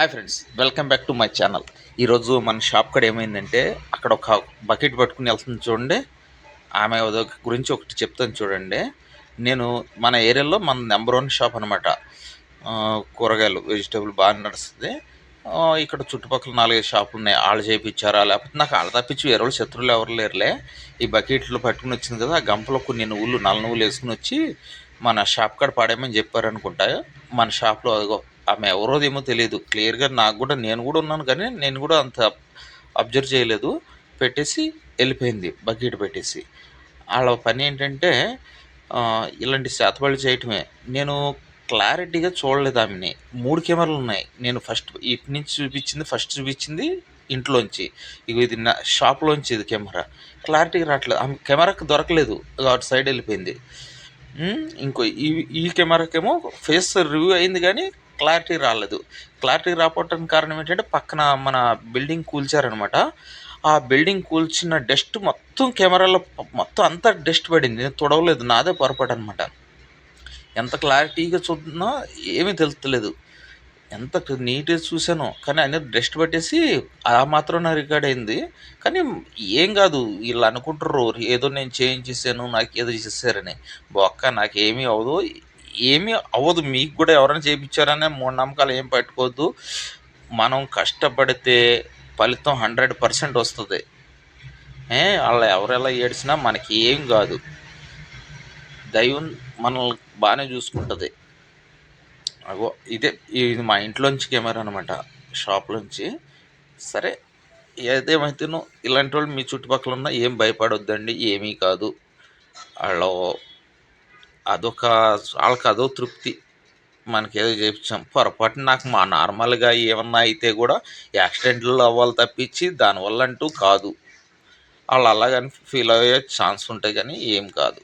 Hi friends welcome back to my channel ఈరోజు మన shop కాడ ఏమైందంటే అక్కడ ఒక బకెట్ పట్టుకుని వెళ్తుంది చూడండి. ఆమె గురించి ఒకటి చెప్తాను చూడండి. నేను మన ఏరియాలో మన నెంబర్ వన్ షాప్ అనమాట కూరగాయలు వెజిటేబుల్ బాగా నడుస్తుంది. ఇక్కడ చుట్టుపక్కల నాలుగైదు షాపులు ఉన్నాయి. వాళ్ళు చేయించారా లేకపోతే నాకు వాళ్ళు తప్పించి వేరే వాళ్ళు శత్రువులు ఎవరు లేరులే. ఈ బకెట్లు పట్టుకుని వచ్చింది కదా ఆ గంపలో కొన్ని నువ్వులు నల్ల నువ్వులు వేసుకుని వచ్చి మన షాప్ కాడ పాడేమని చెప్పారనుకుంటా. మన షాప్లో అదిగో ఆమె ఎవరోదేమో తెలియదు. క్లియర్గా నాకు కూడా నేను కూడా ఉన్నాను కానీ నేను కూడా అంత అబ్జర్వ్ చేయలేదు. పెట్టేసి వెళ్ళిపోయింది బకెట్ పెట్టేసి. వాళ్ళ పని ఏంటంటే ఇలాంటి శాతపళ్ళు చేయటమే. నేను క్లారిటీగా చూడలేదు ఆమెని. మూడు కెమెరాలు ఉన్నాయి. నేను ఫస్ట్ ఇటు నుంచి చూపించింది ఫస్ట్ చూపించింది ఇంట్లోంచి. ఇక ఇది నా షాప్లోంచి ఇది కెమెరా. క్లారిటీగా రావట్లేదు. ఆమె కెమెరాకి దొరకలేదు. అటు సైడ్ వెళ్ళిపోయింది. ఇంకో ఈ ఈ కెమెరాకేమో ఫేస్ రివ్యూ అయింది కానీ క్లారిటీ రాలేదు. క్లారిటీ రాకపోవటానికి కారణం ఏంటంటే పక్కన మన బిల్డింగ్ కూల్చారనమాట. ఆ బిల్డింగ్ కూల్చిన డస్ట్ మొత్తం కెమెరాలో మొత్తం అంతా డస్ట్ పడింది. నేను తుడవలేదు. నాదే పొరపాటు అనమాట ఎంత క్లారిటీగా చూస్తున్నా ఏమీ తెలుస్తలేదు. ఎంత నీట్గా చూశాను. కానీ అన్ని డస్ట్ పట్టేసి ఆ మాత్రం నా రికార్డ్ అయింది. కానీ ఏం కాదు. వీళ్ళు అనుకుంటారు ఏదో నేను చేంజ్ చేశాను నాకు ఏదో చేశారని బొక్క నాకు ఏమీ ఏమీ అవ్వదు. మీకు కూడా ఎవరైనా చేయించారనే మూఢనమ్మకాలు ఏం పెట్టుకోవద్దు. మనం కష్టపడితే ఫలితం హండ్రెడ్ పర్సెంట్ వస్తుంది. వాళ్ళ వాళ్ళు ఎవరెలా ఏడ్చినా మనకి ఏం కాదు. దైవం మనల్ని బాగానే చూసుకుంటుంది. అగో ఇదే ఇది మా ఇంట్లోంచి కెమెరా అనమాట షాప్లోంచి సరే ఏదేమైతేనో ఇలాంటి వాళ్ళు మీ చుట్టుపక్కల ఉన్న ఏం భయపడొద్దండి ఏమీ కాదు. వాళ్ళు అదొక వాళ్ళకి అదో తృప్తి. మనకి ఏదో చేయించాం పొరపాటు నాకు మా నార్మల్గా ఏమన్నా అయితే కూడా యాక్సిడెంట్లు అవ్వాలి తప్పించి దానివల్ల అంటూ కాదు. వాళ్ళు అలాగని ఫీల్ అయ్యే ఛాన్స్ ఉంటాయి కానీ ఏం కాదు.